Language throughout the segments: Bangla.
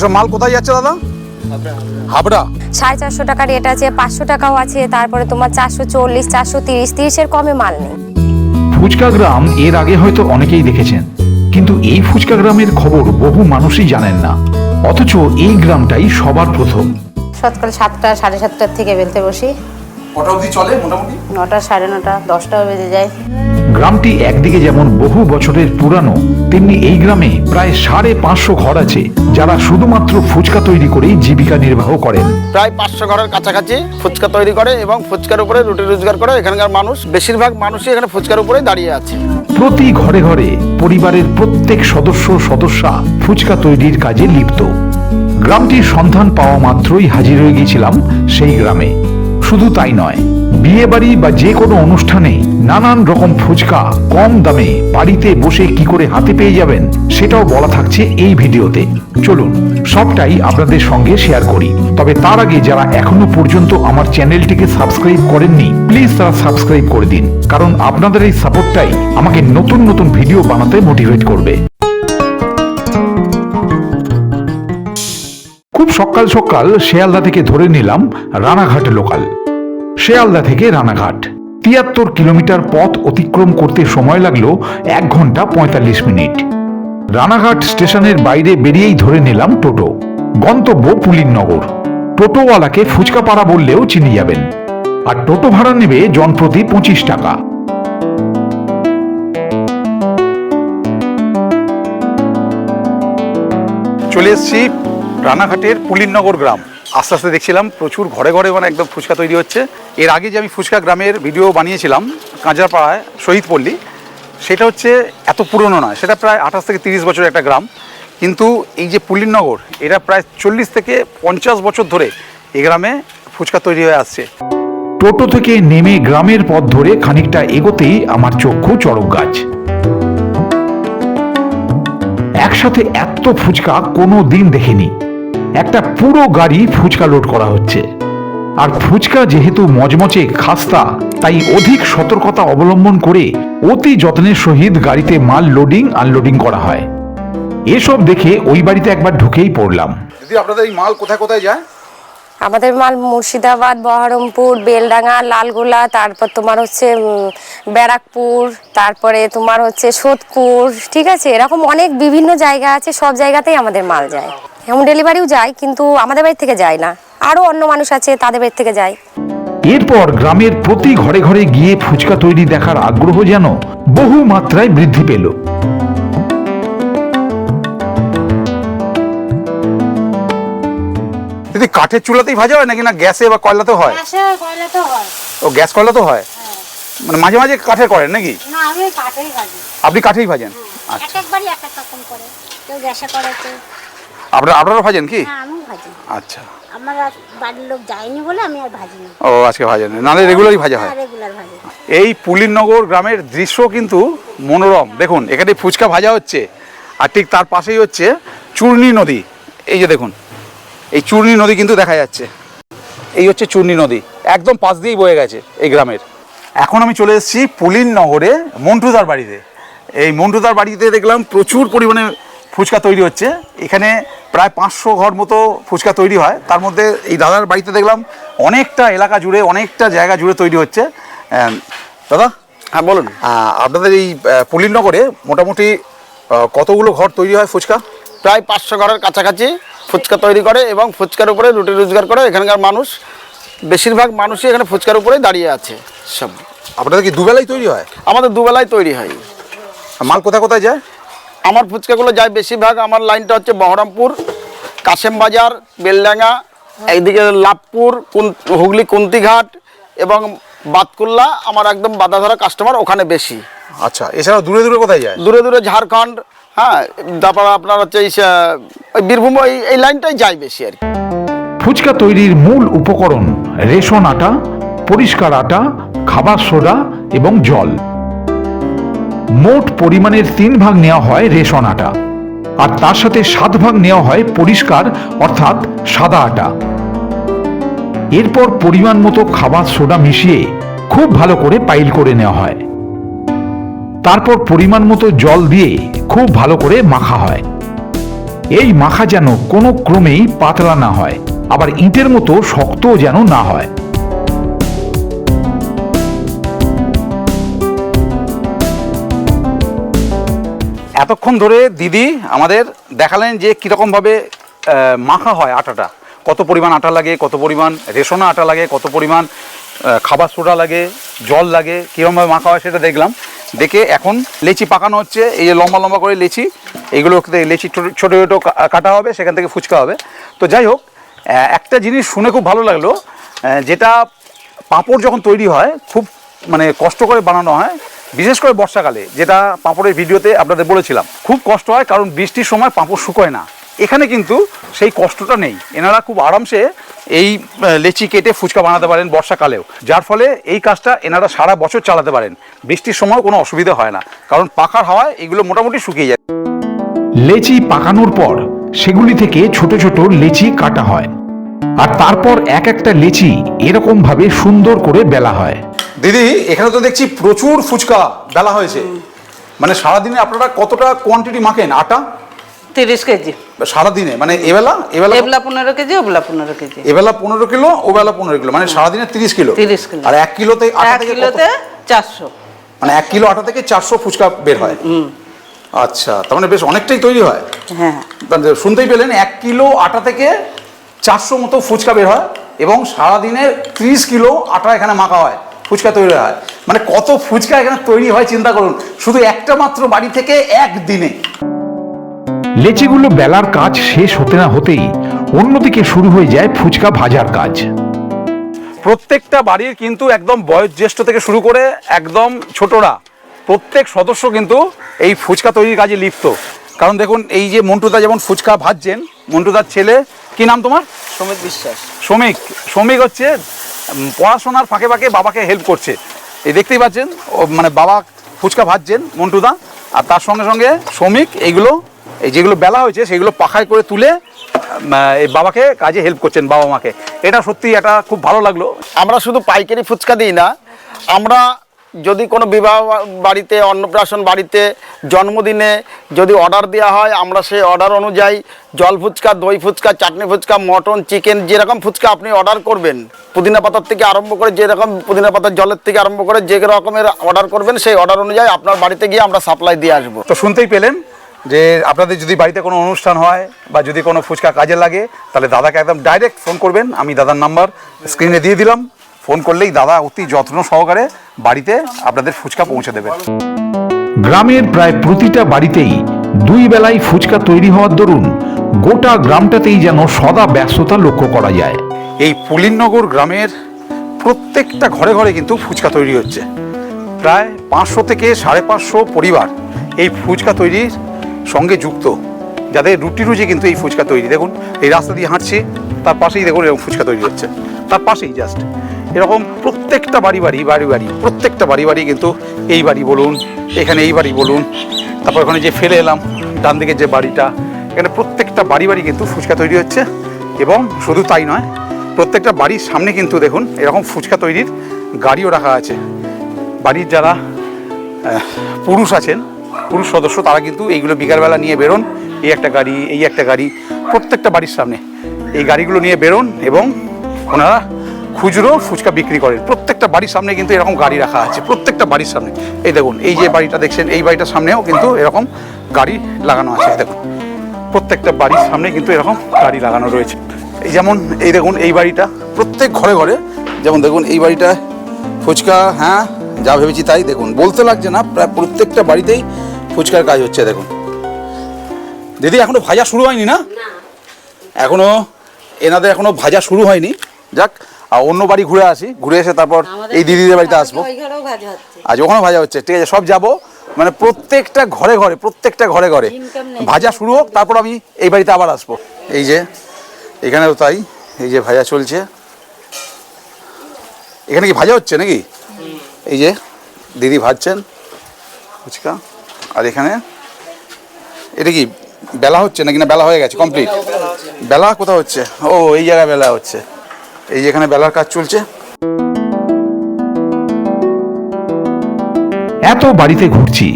এসব মাল কোথায় যাচ্ছে দাদা? হাবড়া। সাড়ে চারশো টাকার রেট আছে পাঁচশো টাকাও আছে তারপরে তোমার চারশো চল্লিশ চারশো তিরিশ তিরিশের কমে মাল নেই। ফুচকা গ্রাম এর আগে হয়তো অনেকেই দেখেছেন কিন্তু এই ফুচকা গ্রামের খবর বহু মানুষই জানেন না। অথচ এই গ্রামটাই সবার প্রথম। সকাল সাতটা সাড়ে সাতটার থেকে বেলতে বসি। কটা অবধি চলে মোটামুটি? নটা সাড়ে নটা দশটাও বেজে যায়। গ্রামটি একদিকে যেমন বহু বছরের পুরানো তেমনি এই গ্রামে প্রায় সাড়ে পাঁচশো ঘর আছে যারা শুধুমাত্র ফুচকা তৈরি করেই জীবিকা নির্বাহ করেন। প্রায় পাঁচশো ঘরের কাছাকাছি ফুচকা তৈরি করে এবং ফুচকার উপরে রুটি রোজগার করে এখানকার মানুষ বেশিরভাগ মানুষই এখানে ফুচকার উপরে দাঁড়িয়ে আছে। প্রতি ঘরে ঘরে পরিবারের প্রত্যেক সদস্য সদস্যা ফুচকা তৈরির কাজে লিপ্ত। গ্রামটির সন্ধান পাওয়া মাত্রই হাজির হয়ে গিয়েছিলাম সেই গ্রামে। শুধু তাই নয় বিয়ে বাড়ি বা যে কোনো অনুষ্ঠানে নানান রকম ফুচকা কম দামে বাড়িতে বসে কি করে হাতে পেয়ে যাবেন সেটাও বলা থাকছে এই ভিডিওতে। চলুন, সবটাই আপনাদের সঙ্গে শেয়ার করি। তবে তার আগে যারা এখনও পর্যন্ত আমার চ্যানেলটিকে সাবস্ক্রাইব করেননি প্লিজ তারা সাবস্ক্রাইব করে দিন, কারণ আপনাদের এই সাপোর্টটাই আমাকে নতুন নতুন ভিডিও বানাতে মোটিভেট করবে। খুব সকাল সকাল শেয়ালদা থেকে ধরে নিলাম রানাঘাট লোকাল শেয়ালদা থেকে রানাঘাট। তিয়াত্তর কিলোমিটার পথ অতিক্রম করতে সময় লাগল এক ঘণ্টা পঁয়তাল্লিশ মিনিট। রানাঘাট স্টেশনের বাইরে বেরিয়েই ধরে নিলাম টোটো। গন্তব্য পুলিননগর টোটোওয়ালাকে ফুচকা পাড়া বললেও চিনি যাবেন। আর টোটো ভাড়া নেবে জনপ্রতি পঁচিশ টাকা। চলে এসেছি রানাঘাটের পুলিনগর গ্রাম। আস্তে আস্তে দেখছিলাম, প্রচুর ঘরে ঘরে মানে একদম ফুচকা তৈরি হচ্ছে। এর আগে যে আমি ফুচকা গ্রামের ভিডিও বানিয়েছিলাম, কাঁচরাপাড়ায়, শহীদ পল্লী, সেটা হচ্ছে এত পুরনো নয়, সেটা প্রায় আঠাশ থেকে তিরিশ বছরের একটা গ্রাম। কিন্তু এই যে পুলিননগর এটা প্রায় চল্লিশ থেকে পঞ্চাশ বছর ধরে এই গ্রামে ফুচকা তৈরি হয়ে আসছে। টোটো থেকে নেমে গ্রামের পথ ধরে খানিকটা এগোতেই আমার চক্ষু চড়ক গাছ। একসাথে এত ফুচকা কোনো দিন দেখিনি। একটা পুরো গাড়ি ফুচকা লোড করা হচ্ছে। আর ফুচকা যেহেতু মজমচে খাস্তা তাই অধিক সতর্কতা অবলম্বন করে অতি যত্নের সহিত গাড়িতে মাল লোডিং আনলোডিং করা হয়। এসব দেখে ওই বাড়িতে একবার ঢুকেই পড়লাম। দিদি আপনাদের এই মাল কোথায় কোথায় যায়? আমাদের মাল মুর্শিদাবাদ বহরমপুর বেলডাঙ্গা লালগোলা তারপর তোমার হচ্ছে ব্যারাকপুর তারপরে তোমার হচ্ছে সোদপুর ঠিক আছে? এরকম অনেক বিভিন্ন জায়গা আছে সব জায়গাতেই আমাদের মাল যায়। হোম ডেলিভারিও যায় কিন্তু আমাদের বাড়ি থেকে যায় না। আরও অন্য মানুষ আছে তাদের বাড়ি থেকে যায়। এরপর গ্রামের প্রতি ঘরে ঘরে গিয়ে ফুচকা তৈরি দেখার আগ্রহ যেন বহু মাত্রায় বৃদ্ধি পেল। দিদি কাঠের চুলাতেই ভাজা হয় নাকি না গ্যাসে বা কয়লাতেও হয়? কয়লা তো হয়। ও গ্যাস কয়লাতেও হয়? মানে মাঝে মাঝে কাঠের করেন নাকি? না আমি কাঠেই ভাজি। আপনি কাঠেই ভাজেন? আচ্ছা। একবারই এক এক রকম করে। কেউ গ্যাসে করে কেউ আপনারা আপনারা ভাজেন কি? আমি ভাজি। আচ্ছা। আমার আর বাড়ির লোক যায়নি বলে আমি আর ভাজি না ও আজকে ভাজেন নাহলে রেগুলারই ভাজা হয়। রেগুলার ভাজি। এই পুলিননগর গ্রামের দৃশ্য কিন্তু মনোরম। দেখুন এখানে ফুচকা ভাজা হচ্ছে আর ঠিক তার পাশেই হচ্ছে চূর্ণী নদী। এই যে দেখুন এই চূর্ণি নদী কিন্তু দেখা যাচ্ছে। এই হচ্ছে চূর্ণী নদী। একদম পাশ দিয়েই বয়ে গেছে এই গ্রামের। এখন আমি চলে এসেছি পুলিন নগরে মন্টুদার বাড়িতে। এই মন্টুদার বাড়িতে দেখলাম প্রচুর পরিমাণে ফুচকা তৈরি হচ্ছে। এখানে প্রায় পাঁচশো ঘর মতো ফুচকা তৈরি হয়। তার মধ্যে এই দাদার বাড়িতে দেখলাম অনেকটা এলাকা জুড়ে অনেকটা জায়গা জুড়ে তৈরি হচ্ছে। দাদা? হ্যাঁ বলুন। আপনাদের এই আহ, পুলিননগরে মোটামুটি কতগুলো ঘর তৈরি হয় ফুচকা? প্রায় পাঁচশো ঘরের কাছাকাছি ফুচকা তৈরি করে এবং ফুচকার উপরে রুটি রোজগার করে এখানকার মানুষ বেশিরভাগ মানুষই এখানে ফুচকার উপরে দাঁড়িয়ে আছে সব। আপনাদের কি দুবেলাই তৈরি হয়? আমাদের দুবেলাই তৈরি হয়। মাল কোথায় কোথায় যায়? আমার ফুচকাগুলো যায় বেশিরভাগ আমার লাইনটা হচ্ছে বহরমপুর কাশেম বাজার বেলডাঙ্গা এইদিকে লাভপুর কুন- হুগলি কুন্তিঘাট এবং বাতকুল্লা আমার একদম বাধা ধরা কাস্টমার ওখানে বেশি। আচ্ছা এছাড়া দূরে দূরে কোথায় যায়? দূরে দূরে ঝাড়খণ্ড হ্যাঁ তারপর আপনার হচ্ছে এই ওই বীরভূম এই এই লাইনটাই যায় বেশি আর কি। ফুচকা তৈরির মূল উপকরণ রেশন আটা পরিষ্কার আটা খাবার সোডা এবং জল। মোট পরিমাণের তিন ভাগ নেওয়া হয় রেশন আটা। আর তার সাথে সাত ভাগ নেওয়া হয় পরিষ্কার, অর্থাৎ সাদা আটা। এরপর পরিমাণ মতো খাবার সোডা মিশিয়ে খুব ভালো করে পাইল করে নেওয়া হয়। তারপর পরিমাণ মতো জল দিয়ে খুব ভালো করে মাখা হয়। এই মাখা যেন কোনো ক্রমেই পাতলা না হয়, আবার ইটের মতো শক্তও যেন না হয়। এতক্ষণ ধরে দিদি আমাদের দেখালেন যে কীরকমভাবে মাখা হয় আটাটা। কত পরিমাণ আটা লাগে, কত পরিমাণ রেশনা আটা লাগে, কত পরিমাণ খাবার সোডা লাগে, জল লাগে, কীরকমভাবে মাখা হয় সেটা দেখলাম। দেখে এখন লেচি পাকানো হচ্ছে, এই যে লম্বা লম্বা করে লেচি এইগুলো লেচি ছোটো ছোটো কাটা হবে, সেখান থেকে ফুচকা হবে। তো যাই হোক একটা জিনিস শুনে খুব ভালো লাগল যেটা পাঁপড় যখন তৈরি হয়, খুব মানে কষ্ট করে বানানো হয় বিশেষ করে বর্ষাকালে, যেটা পাঁপড়ের ভিডিওতে আপনাদের বলেছিলাম। খুব কষ্ট হয়, কারণ বৃষ্টির সময় পাঁপড় শুকোয় না। এখানে কিন্তু সেই কষ্টটা নেই। এনারা খুব আরামসে এই লেচি কেটে ফুচকা বানাতে পারেন বর্ষাকালেও। যার ফলে এই কাজটা এনারা সারা বছর চালাতে পারেন। বৃষ্টির সময় কোনো অসুবিধা হয় না। কারণ পাখার হাওয়ায় এগুলো মোটামুটি শুকিয়ে যায়। লেচি পাকানোর পর সেগুলি থেকে ছোট ছোট লেচি কাটা হয়। আর তারপর এক একটা লেচি এরকম ভাবে সুন্দর করে বেলা হয়। দিদি এখানে তো দেখছি প্রচুর ফুচকা বেলা হয়েছে। মানে সারাদিনে আপনারা কতটা কোয়ান্টিটি মাখেন? আটা? তিরিশ কেজি। সারাদিনে? মানে এবেলা? এবেলা? এবলা পনেরো কেজি ওবলা পনেরো কেজি। এবেলা পনেরো কিলো ওবেলা পনেরো কিলো। মানে সারাদিনে তিরিশ কিলো? 30 কিলো। আর এক কিলোতে এক কিলোতে চারশো। মানে এক কিলো আটা থেকে চারশো ফুচকা বের হয়। আচ্ছা তার মানে বেশ অনেকটাই তৈরি হয়। হ্যাঁ। শুনতেই পেলেন এক কিলো আটা থেকে চারশো মতো ফুচকা বের হয় এবং সারাদিনে ত্রিশ কিলো আটা এখানে মাখা হয়। ফুচকা তৈরি হয়। মানে কত ফুচকা এখানে তৈরি হয় চিন্তা করুন। শুধু একটা মাত্র বাড়ি থেকে একদিনে। লেচিগুলো বেলার কাজ শেষ হতে না হতেই অন্যদিকে শুরু হয়ে যায় ফুচকা ভাজার কাজ। প্রত্যেকটা বাড়ির কিন্তু একদম বয়োজ্যেষ্ঠ থেকে শুরু করে একদম ছোটরা প্রত্যেক সদস্য কিন্তু এই ফুচকা তৈরির কাজে লিপ্ত। কারণ দেখুন এই যে মন্টুদা যেমন ফুচকা ভাজছেন মন্টুদার ছেলে কি নাম তোমার? সমিত বিশ্বাস। শ্রমিক শ্রমিক হচ্ছে পড়াশোনার ফাঁকে ফাঁকে বাবাকে হেল্প করছে। এই দেখতেই পাচ্ছেন, ও মানে বাবা ফুচকা ভাজছেন মন্টুদা, আর তার সঙ্গে সঙ্গে শ্রমিক এইগুলো এই যেগুলো বেলা হয়েছে, সেগুলো পাখায় করে তুলে এই বাবাকে কাজে হেল্প করছেন বাবা মাকে এটা সত্যি এটা খুব ভালো লাগল। আমরা শুধু পাইকারি ফুচকা দিই না, আমরা যদি কোনো বিবাহ বাড়িতে, অন্নপ্রাশন বাড়িতে জন্মদিনে যদি অর্ডার দেওয়া হয়, আমরা সেই অর্ডার অনুযায়ী জল ফুচকা, দই ফুচকা, চাটনি ফুচকা, মটন চিকেন যেরকম ফুচকা আপনি অর্ডার করবেন, পুদিনা পাতার থেকে আরম্ভ করে যেরকম পুদিনা পাতার জলের থেকে আরম্ভ করে যে রকমের অর্ডার করবেন, সেই অর্ডার অনুযায়ী আপনার বাড়িতে গিয়ে আমরা সাপ্লাই দিয়ে আসব। তো শুনতেই পেলেন যে আপনাদের যদি বাড়িতে কোনো অনুষ্ঠান হয় বা যদি কোনো ফুচকা কাজে লাগে, তাহলে দাদাকে একদম ডাইরেক্ট ফোন করবেন, আমি দাদার নাম্বার স্ক্রিনে দিয়ে দিলাম। ফোন করলেই দাদা অতি যত্ন সহকারে বাড়িতে আপনাদের ফুচকা পৌঁছে দেবেন গ্রামের প্রায় প্রতিটা বাড়িতেই দুই বেলায় ফুচকা তৈরি হওয়ার দরুন গোটা গ্রামটাতেই যেন সদা ব্যস্ততা লক্ষ্য করা যায়। এই পুলিননগর গ্রামের প্রত্যেকটা ঘরে ঘরে কিন্তু ফুচকা তৈরি হচ্ছে। প্রায় পাঁচশো থেকে সাড়ে পাঁচশো পরিবার এই ফুচকা তৈরির সঙ্গে যুক্ত। যাদের রুটি রুজি কিন্তু এই ফুচকা তৈরি। দেখুন এই রাস্তা দিয়ে হাঁটছি তার পাশেই দেখুন এরকম ফুচকা তৈরি হচ্ছে। তার পাশেই জাস্ট এরকম প্রত্যেকটা বাড়ি বাড়ি বাড়ি বাড়ি, প্রত্যেকটা বাড়ি বাড়ি কিন্তু এই বাড়ি বলুন, এখানে এই বাড়ি বলুন, তারপর ওখানে যে ফেলে এলাম, ডান দিকের যে বাড়িটা, এখানে প্রত্যেকটা বাড়ি বাড়ি কিন্তু ফুচকা তৈরি হচ্ছে এবং শুধু তাই নয়, প্রত্যেকটা বাড়ির সামনে কিন্তু দেখুন, এরকম ফুচকা তৈরির গাড়িও রাখা আছে। বাড়ির যারা পুরুষ আছেন, পুরুষ সদস্য, তারা কিন্তু এইগুলো বিকালবেলা নিয়ে বেরোন, এই একটা গাড়ি, এই একটা গাড়ি, প্রত্যেকটা বাড়ির সামনে। এই গাড়িগুলো নিয়ে বেরোন এবং ওনারা খুচরো ফুচকা বিক্রি করেন প্রত্যেকটা বাড়ির সামনে কিন্তু এরকম গাড়ি রাখা আছে প্রত্যেকটা বাড়ির সামনে। এই দেখুন এই যে বাড়িটা দেখছেন এই বাড়িটার সামনেও কিন্তু এরকম গাড়ি লাগানো আছে দেখুন। প্রত্যেকটা বাড়ির সামনে কিন্তু এরকম গাড়ি লাগানো রয়েছে। এই যেমন এই দেখুন এই বাড়িটা প্রত্যেক ঘরে ঘরে যেমন দেখুন এই বাড়িটা ফুচকা হ্যাঁ যা ভেবেছি তাই দেখুন। বলতে লাগছে না প্রায় প্রত্যেকটা বাড়িতেই ফুচকার কাজ হচ্ছে দেখুন। দিদি এখনও ভাজা শুরু হয়নি না। এখনও এনাদের এখনও ভাজা শুরু হয়নি। যাক আর অন্য বাড়ি ঘুরে আসি ঘুরে এসে তারপর এই দিদিদের বাড়িতে আসব। আজ ওখানে ভাজা হচ্ছে ঠিক আছে সব যাব। মানে প্রত্যেকটা ঘরে ঘরে প্রত্যেকটা ঘরে ঘরে। ভাজা শুরু হোক তারপর আমি এই বাড়িতে আবার আসব। এই যে এখানেও তাই এই যে ভাজা চলছে। এখানে কি ভাজা হচ্ছে নাকি? এই যে দিদি ভাজছেন ফুচকা। আর এখানে এটা কি বেলা হচ্ছে নাকি না বেলা হয়ে গেছে কমপ্লিট? বেলা কোথাও হচ্ছে? ও এই জায়গায় বেলা হচ্ছে। এই যেখানে বেলার কাজ চলছে। এত বাড়িতে ঘুরছি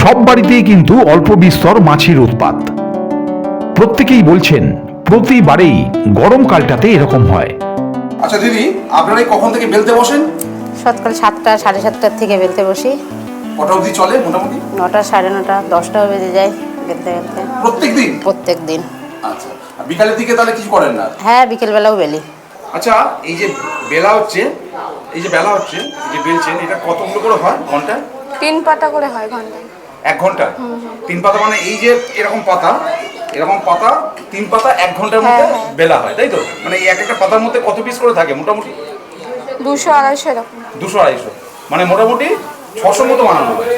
সব বাড়িতেই কিন্তু অল্প বিস্তর মাছির উৎপাত। প্রত্যেকেই বলছেন প্রতিবারেই গরমকালটাতে এরকম হয়। আচ্ছা দিদি আপনারাই কখন থেকে বেলতে বসেন? সকাল সাতটা সাড়ে সাতটার থেকে বেলতে বসি। কটা অবধি চলে মোটামুটি? নটা সাড়ে নটা দশটাও বেজে যায় বেলতে বেলতে। প্রত্যেক দিন? প্রত্যেক দিন। আচ্ছা বিকালের দিকে তাহলে কিছু করেন না? হ্যাঁ বিকেলবেলাও বেলি। আচ্ছা এই যে বেলা হচ্ছে এই যে বেলা হচ্ছে যে বেলছেন এটা কতগুলো করে হয় ঘণ্টা তিন পাতা করে হয় ঘন্টায়। এক ঘণ্টা? তিন পাতা মানে এই যে এরকম পাতা এরকম পাতা তিন পাতা এক ঘণ্টার মধ্যে বেলা হয় তাই তো? মানে এই এক একটা পাতার মধ্যে কত পিস করে থাকে মোটামুটি? দুশো আড়াইশো এরকম। দুশো আড়াইশো। মানে মোটামুটি ছশো মতো বানানো হয়।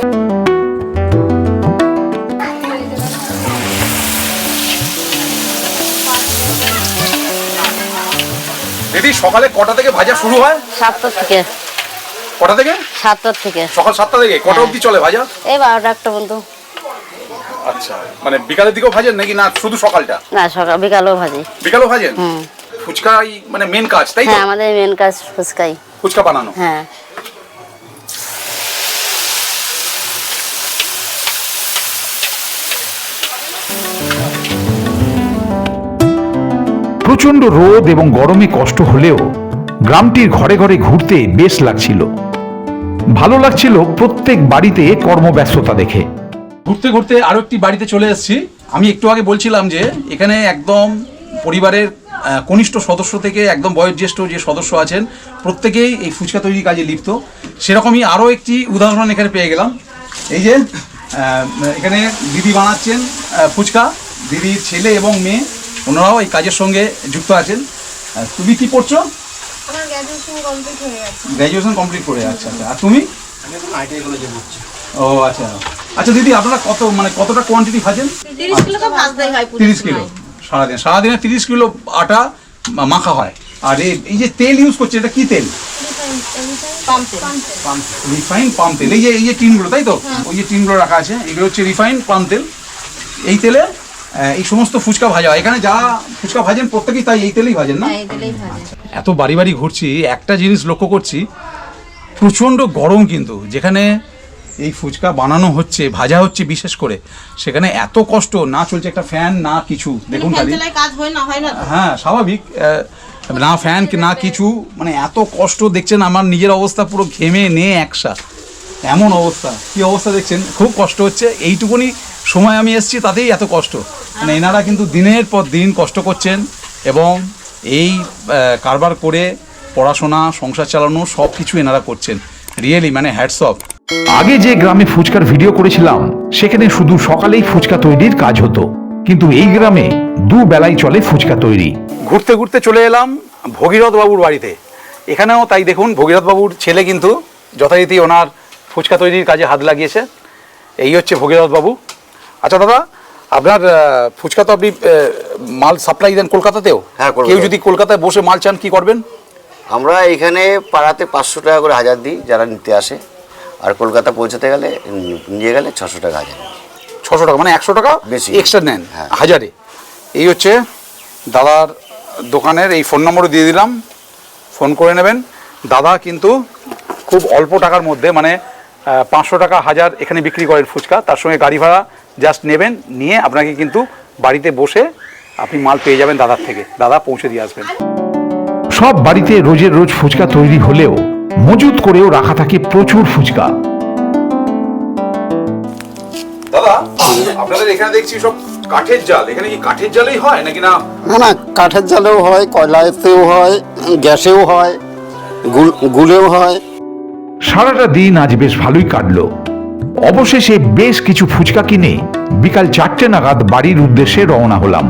দিদি সকালে কটা থেকে ভাজা শুরু হয়? সাতটা থেকে। কটা থেকে? সাতটা থেকে। সকাল সাতটা থেকে কটা অবধি চলে ভাজা? এই বারোটা একটা পর্যন্ত। আচ্ছা মানে বিকালের দিকেও ভাজেন নাকি না শুধু সকালটা? না সকাল বিকালেও ভাজি। বিকালেও ভাজেন? ফুচকাই মানে মেন কাজ তাই তো? হ্যাঁ আমাদের মেন কাজ ফুচকাই। ফুচকা বানানো। হ্যাঁ। প্রচণ্ড রোদ এবং গরমে কষ্ট হলেও গ্রামটির ঘরে ঘরে ঘুরতে বেশ লাগছিল। ভালো লাগছিল প্রত্যেক বাড়িতে কর্মব্যস্ততা দেখে। ঘুরতে ঘুরতে আরও একটি বাড়িতে চলে এসেছি। আমি একটু আগে বলছিলাম যে, এখানে একদম পরিবারের কনিষ্ঠ সদস্য থেকে একদম বয়োজ্যেষ্ঠ যে সদস্য আছেন, প্রত্যেকেই এই ফুচকা তৈরির কাজে লিপ্ত। সেরকমই আরও একটি উদাহরণ এখানে পেয়ে গেলাম। এই যে এখানে দিদি বানাচ্ছেন ফুচকা। দিদির ছেলে এবং মেয়ে। ওনারাও এই কাজের সঙ্গে যুক্ত আছেন। তুমি কি পড়ছো গ্র্যাজুয়েশন কমপ্লিট হয়ে করে আচ্ছা আচ্ছা। আর তুমি? ও আচ্ছা। আচ্ছা দিদি আপনারা কত মানে কতটা কোয়ান্টিটি ভাজেন? তিরিশ কিলো হয় সারাদিন সারাদিনে তিরিশ কিলো আটা মাখা হয়। আর এই এই যে তেল ইউজ করছে এটা কি তেল? রিফাইন পাম তেল। এই যে এই যে টিনগুলো তাই তো? ওই যে টিনগুলো রাখা আছে এগুলো হচ্ছে রিফাইন পাম তেল। এই তেলে এই সমস্ত ফুচকা ভাজা হয়। এখানে যা ফুচকা ভাজেন প্রত্যেকেই তাই এই তেলেই ভাজেন না? এত বাড়ি বাড়ি ঘুরছি একটা জিনিস লক্ষ্য করছি প্রচণ্ড গরম কিন্তু যেখানে এই ফুচকা বানানো হচ্ছে ভাজা হচ্ছে বিশেষ করে সেখানে এত কষ্ট না চলছে একটা ফ্যান না কিছু। দেখুন খালি। হয় হয় হ্যাঁ স্বাভাবিক না ফ্যান না কিছু মানে এত কষ্ট দেখছেন আমার নিজের অবস্থা পুরো ঘেমে নে একসা। এমন অবস্থা কি অবস্থা দেখছেন? খুব কষ্ট হচ্ছে এইটুকুনি সময় আমি এসেছি তাতেই এত কষ্ট। মানে এনারা কিন্তু দিনের পর দিন কষ্ট করছেন এবং এই কারবার করে পড়াশোনা সংসার চালানো সব কিছু এনারা করছেন। রিয়েলি মানে হ্যাটস অফ আগে যে গ্রামে ফুচকার ভিডিও করেছিলাম সেখানে শুধু সকালেই ফুচকা তৈরির কাজ হতো। কিন্তু এই গ্রামে দু বেলায় চলে ফুচকা তৈরি। ঘুরতে ঘুরতে চলে এলাম ভগীরথ বাবুর বাড়িতে। এখানেও তাই দেখুন ভগীরথ বাবুর ছেলে কিন্তু যথারীতি ওনার ফুচকা তৈরির কাজে হাত লাগিয়েছে। এই হচ্ছে ভগীরথ বাবু আচ্ছা দাদা আপনার ফুচকা তো আপনি মাল সাপ্লাই দেন কলকাতাতেও? হ্যাঁ। কেউ যদি কলকাতায় বসে মাল চান কি করবেন? আমরা এখানে পাড়াতে পাঁচশো টাকা করে হাজার দিই যারা নিতে আসে। আর কলকাতা পৌঁছাতে গেলে নিয়ে গেলে ছশো টাকা হাজার। ছশো টাকা মানে একশো টাকা বেশি। এক্সট্রা নেন হ্যাঁ। হাজারে। এই হচ্ছে দাদার দোকানের এই ফোন নম্বরও দিয়ে দিলাম। ফোন করে নেবেন। দাদা কিন্তু খুব অল্প টাকার মধ্যে মানে পাঁচশো টাকা হাজার এখানে বিক্রি করেন ফুচকা। তার সঙ্গে গাড়ি ভাড়া জাস্ট নেবেন নিয়ে আপনাকে কিন্তু বাড়িতে বসে আপনি মাল পেয়ে যাবেন দাদার থেকে। দাদা পৌঁছে দিয়ে আসবেন। সব বাড়িতে রোজের রোজ ফুচকা তৈরি হলেও মজুত করেও রাখা থাকে প্রচুর ফুচকা। দাদা আপনাদের এখানে দেখছি সব কাঠের জাল। এখানে কি কাঠের জালেই হয় নাকি না? না না কাঠের জালেও হয় কয়লাতেও হয় গ্যাসেও হয় গুলেও হয়। সারাটা দিন আজ বেশ ভালোই কাটলো। অবশেষে বেশ কিছু ফুচকা কিনে বিকাল চারটে নাগাদ বাড়ির উদ্দেশ্যে রওনা হলাম।